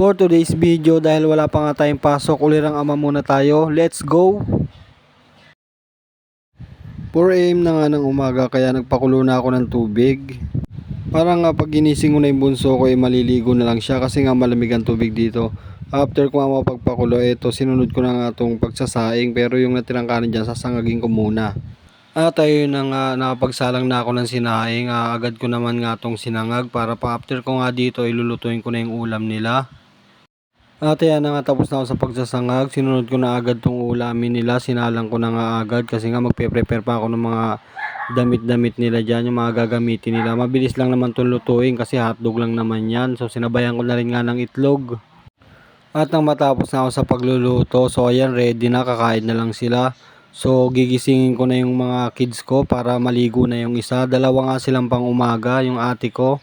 For today's video dahil wala pa nga tayong pasok, ulirang ama muna tayo. Let's go! 4am na nga ng umaga kaya nagpakulo na ako ng tubig. Para nga pag ginising ko na yung bunso ko ay maliligo na lang siya kasi nga malamig ang tubig dito. After ko nga mapagpakulo, eto sinunod ko na nga itong pagsasaing pero yung natirang kanin dyan sasangagin ko muna. At ayun na nga nakapagsalang na ako ng sinaing, ah, agad ko naman nga itong sinangag para pa after ko nga dito ilulutuin ko na yung ulam nila. At ayan na nga tapos na ako sa pagsasangag, sinunod ko na agad tong ulamin nila, sinalang ko na nga agad kasi nga magpe-prepare pa ako ng mga damit-damit nila dyan, yung mga gagamitin nila. Mabilis lang naman itong lutuin kasi hotdog lang naman yan, so sinabayan ko na rin nga ng itlog. At nang matapos na ako sa pagluluto, so ayan ready na, kakain na lang sila. So gigisingin ko na yung mga kids ko para maligo na yung isa. Dalawa nga silang pang umaga, yung ate ko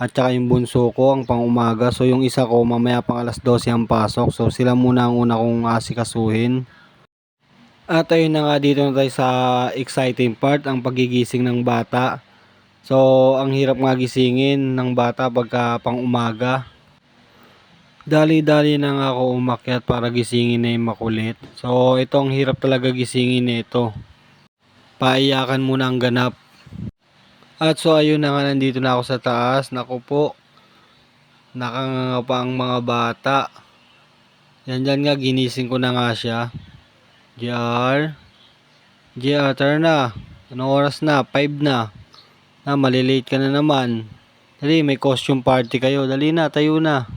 at saka yung bunso ko ang pang umaga. So yung isa ko mamaya pang alas 12 ang pasok. So sila muna ang una kong asikasuhin. At ayun na nga dito na tayo sa exciting part, ang pagigising ng bata. So ang hirap nga gisingin ng bata pagka pang umaga. Dali-dali na nga ako umakyat para gisingin na yung makulit. So ito ang hirap talaga gisingin nito. Paiyakan muna ang ganap. At so ayun na nga nandito na ako sa taas. Naku po. Nakanganga pa ang mga bata. Yan dyan nga ginising ko na nga siya. JR. JR, tara na. Anong oras na? 5 na. Na, malilate ka na naman. Dali, may costume party kayo. Dali na, tayo na.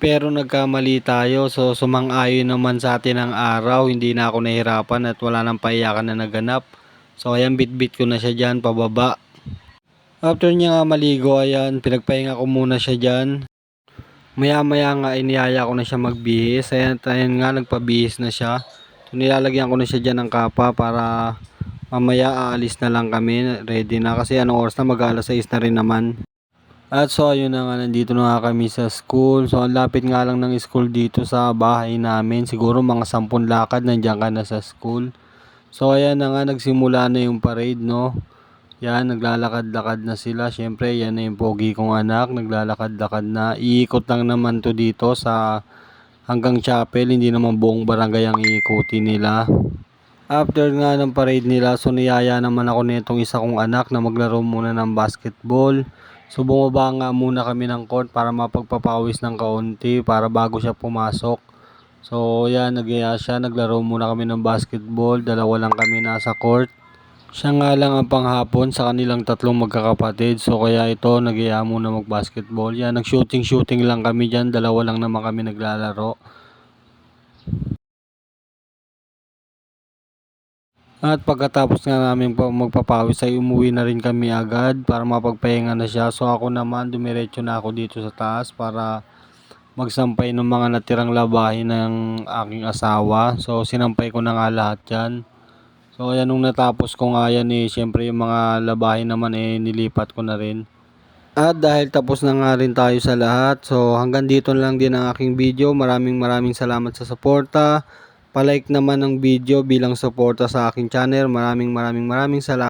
Pero nagkamali tayo. So, sumang-ayon naman sa atin ang araw. Hindi na ako nahirapan at wala nang paiyakan na naganap. So, ayan, bit-bit ko na siya dyan, pababa. After niya nga maligo, ayan, pinagpahinga ko muna siya dyan. Maya-maya nga, iniyaya ko na siya magbihis. Ayan, ayan nga, nagpabihis na siya. So, nilalagyan ko na siya dyan ng kapa para mamaya aalis na lang kami. Ready na kasi anong oras na, mag-alas 6 na rin naman. At so ayun na nga, nandito na nga kami sa school. So ang lapit nga lang ng school dito sa bahay namin. Siguro mga sampun lakad nandiyan ka na sa school. So ayan na nga, nagsimula na yung parade no. Yan, naglalakad-lakad na sila. Siyempre, yan na yung pogi kong anak. Naglalakad-lakad na. Iikot lang naman to dito sa hanggang chapel. Hindi naman buong barangay ang iikutin nila. After nga ng parade nila, so niyaya naman ako nitong isa kong anak na maglaro muna ng basketball. So bumaba nga muna kami ng court para mapagpapawis ng kaunti para bago siya pumasok. So yan, nagyaya siya, naglaro muna kami ng basketball, dalawa lang kami nasa court. Siya nga lang ang panghapon sa kanilang tatlong magkakapatid. So kaya ito, nagyaya muna mag-basketball. Yan, nag-shooting-shooting lang kami dyan, dalawa lang naman kami naglalaro. At pagkatapos nga namin pa magpapawis ay umuwi na rin kami agad para mapagpahinga na siya. So ako naman dumiretso na ako dito sa taas para magsampay ng mga natirang labahin ng aking asawa. So sinampay ko na nga lahat yan. So ayan nung natapos ko nga yan eh, syempre yung mga labahin naman eh nilipat ko na rin. At dahil tapos na nga rin tayo sa lahat, so hanggang dito lang din ang aking video. Maraming maraming salamat sa suporta. Palike naman ng video bilang suporta sa aking channel. Maraming maraming maraming salamat.